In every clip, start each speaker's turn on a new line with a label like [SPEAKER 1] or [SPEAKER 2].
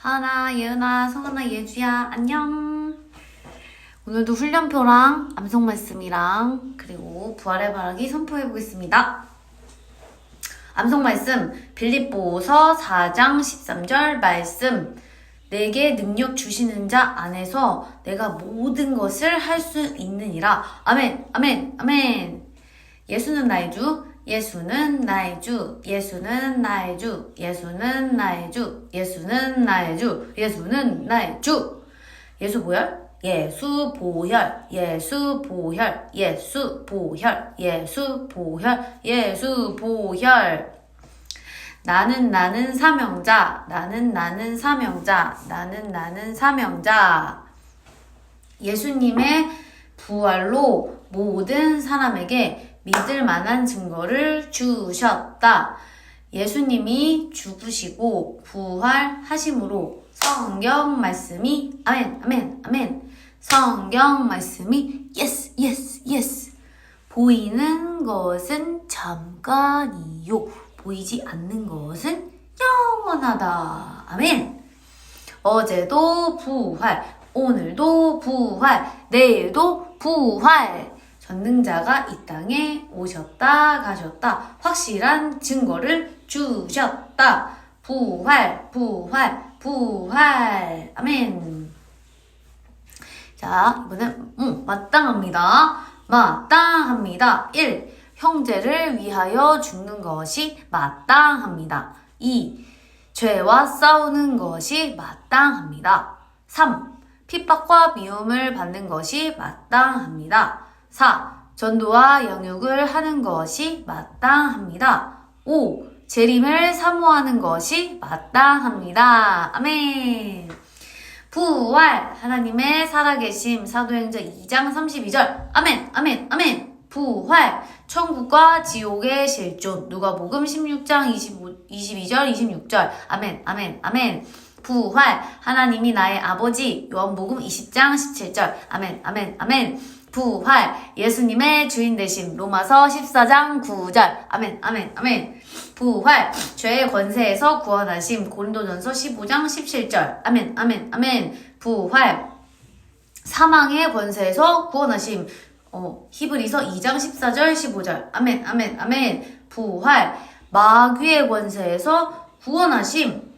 [SPEAKER 1] 하나, 예은아, 성하나, 예주야, 안녕. 오늘도 훈련표랑 암송 말씀이랑 그리고 부활의 바라기 선포해 보겠습니다. 암송 말씀 빌립보서 4장 13절 말씀 내게 능력 주시는 자 안에서 내가 모든 것을 할 수 있느니라. 아멘. 아멘. 아멘. 예수는 나의 주. 예수는 나의 주. 예수는 나의 주. 예수는 나의 주. 예수는 나의 주. 예수는 나의 주. 예수 보혈. 예수 보혈. 예수 보혈. 예수 보혈. 예수 보혈. 예수 보혈. 나는 나는 사명자. 나는 나는 사명자. 나는 나는 사명자. 예수님의 부활로 모든 사람에게 믿을 만한 증거를 주셨다. 예수님이 죽으시고 부활하심으로 성경 말씀이 아멘 아멘 아멘. 성경 말씀이 예스 예스 예스 보이는 것은 잠깐이요. 보이지 않는 것은 영원하다. 아멘. 어제도 부활 오늘도 부활 내일도 부활 전능자가 이 땅에 오셨다 가셨다 확실한 증거를 주셨다 부활 부활 부활 아멘 자 이번엔 음, 마땅합니다 마땅합니다 1. 형제를 위하여 죽는 것이 마땅합니다 2. 죄와 싸우는 것이 마땅합니다 3. 핍박과 미움을 받는 것이 마땅합니다 4. 전도와 영육을 하는 것이 마땅합니다. 5. 재림을 사모하는 것이 마땅합니다. 아멘. 부활 하나님의 살아계심 사도행전 2장 32절 아멘 아멘 아멘 부활 천국과 지옥의 실존 누가복음 16장 25, 22절 26절 아멘 아멘 아멘 부활 하나님이 나의 아버지 요한복음 20장 17절 아멘 아멘 아멘 부활. 예수님의 주인 되심. 로마서 14장 9절. 아멘 아멘 아멘. 부활. 죄의 권세에서 구원하심. 고린도전서 15장 17절. 아멘 아멘 아멘. 부활. 사망의 권세에서 구원하심. 어, 히브리서 2장 14절 15절. 아멘 아멘 아멘. 부활. 마귀의 권세에서 구원하심.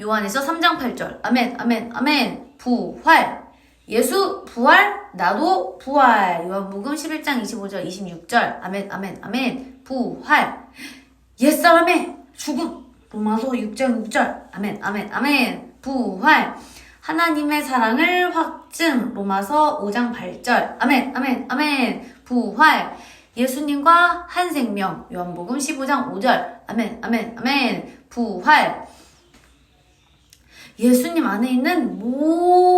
[SPEAKER 1] 요한에서 3장 8절. 아멘 아멘 아멘. 부활 예수 부활 나도 부활. 요한복음 11장 25절 26절. 아멘 아멘 아멘. 부활. 옛사람의 죽음. 로마서 6장 6절. 아멘 아멘 아멘. 부활. 하나님의 사랑을 확증. 로마서 5장 8절. 아멘 아멘 아멘. 부활. 예수님과 한 생명. 요한복음 15장 5절. 아멘 아멘 아멘. 부활. 예수님 안에 있는 모든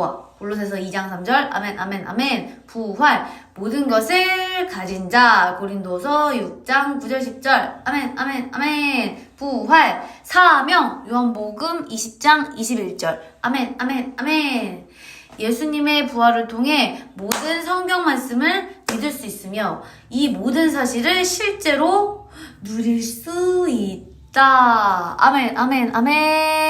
[SPEAKER 1] 부활. 골로새서 2장 3절 아멘 아멘 아멘. 부활. 모든 것을 가진 자. 고린도서 6장 9절 10절. 아멘 아멘 아멘. 부활. 사명. 요한복음 20장 21절. 아멘 아멘 아멘. 예수님의 부활을 통해 모든 성경 말씀을 믿을 수 있으며 이 모든 사실을 실제로 누릴 수 있다. 아멘, 아멘, 아멘.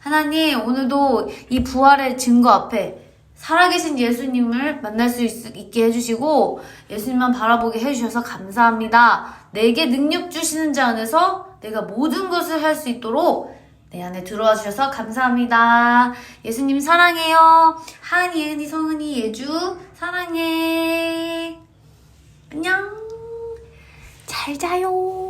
[SPEAKER 1] 하나님, 오늘도 이 부활의 증거 앞에 살아계신 예수님을 만날 수 있, 있게 해주시고 예수님만 바라보게 해주셔서 감사합니다. 내게 능력 주시는 자 안에서 내가 모든 것을 할 수 있도록 내 안에 들어와 주셔서 감사합니다. 예수님 사랑해요. 한이, 예은이, 성은이, 예주 사랑해. 안녕. 잘 자요.